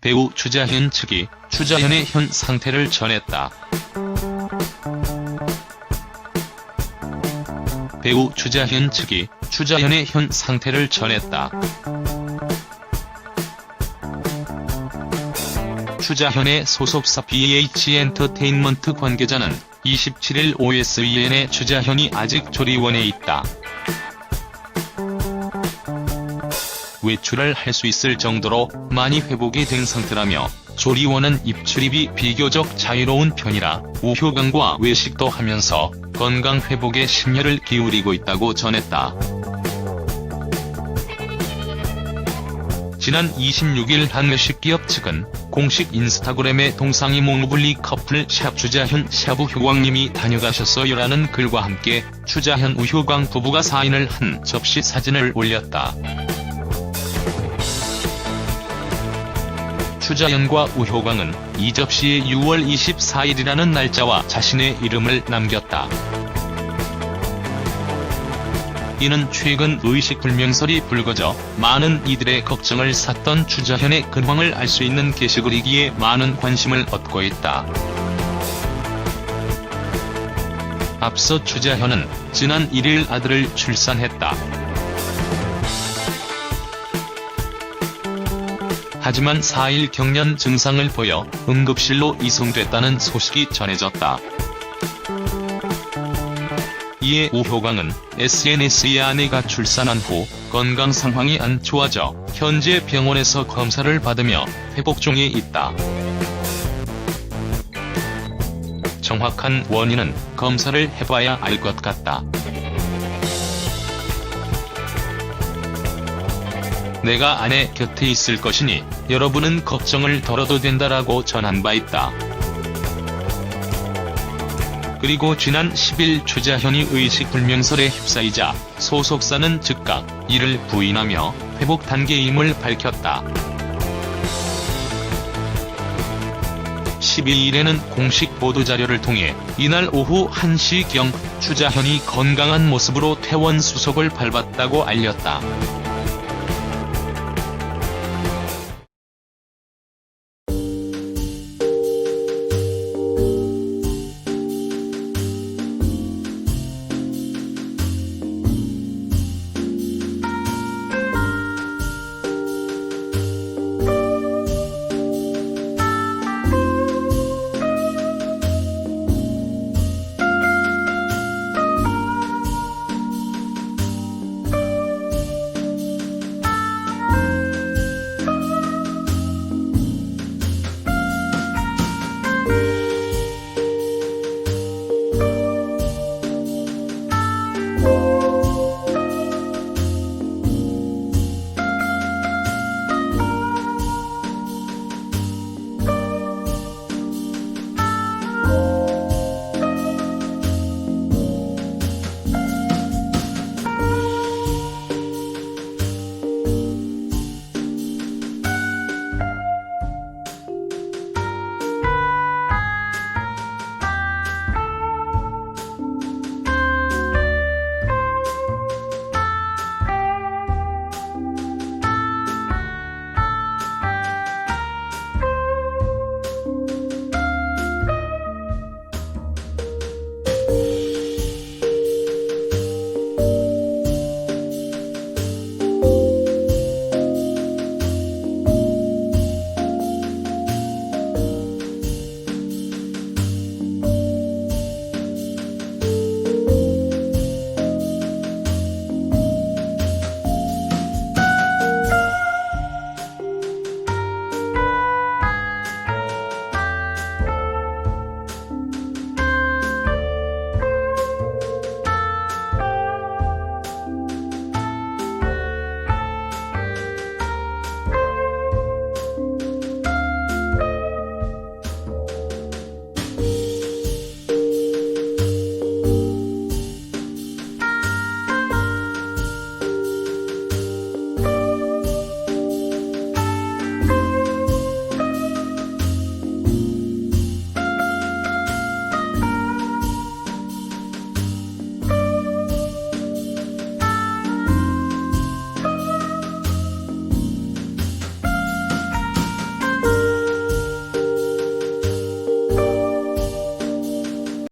배우 추자현 측이 추자현의 현 상태를 전했다. 배우 추자현 측이 추자현의 현 상태를 전했다. 추자현의 소속사 BH 엔터테인먼트 관계자는 27일 OSBN의 추자현이 아직 조리원에 있다. 외출을 할 수 있을 정도로 많이 회복이 된 상태라며 조리원은 입출입이 비교적 자유로운 편이라 우효강과 외식도 하면서 건강 회복에 심혈을 기울이고 있다고 전했다. 지난 26일 한 외식기업 측은 공식 인스타그램에 동상이 몽블리 커플 샵 추자현 샤브 효광님이 다녀가셨어요라는 글과 함께 추자현 우효광 부부가 사인을 한 접시 사진을 올렸다. 추자현과 우효광은 이 접시에 6월 24일이라는 날짜와 자신의 이름을 남겼다. 이는 최근 의식불명설이 불거져 많은 이들의 걱정을 샀던 추자현의 근황을 알 수 있는 게시글이기에 많은 관심을 얻고 있다. 앞서 추자현은 지난 1일 아들을 출산했다. 하지만 4일 경련 증상을 보여 응급실로 이송됐다는 소식이 전해졌다. 이에 우효광은 SNS에 아내가 출산한 후 건강 상황이 안 좋아져 현재 병원에서 검사를 받으며 회복 중에 있다. 정확한 원인은 검사를 해봐야 알 것 같다. 내가 아내 곁에 있을 것이니 여러분은 걱정을 덜어도 된다라고 전한 바 있다. 그리고 지난 10일 추자현이 의식불명설에 휩싸이자 소속사는 즉각 이를 부인하며 회복 단계임을 밝혔다. 12일에는 공식 보도자료를 통해 이날 오후 1시경 추자현이 건강한 모습으로 퇴원 수속을 밟았다고 알렸다.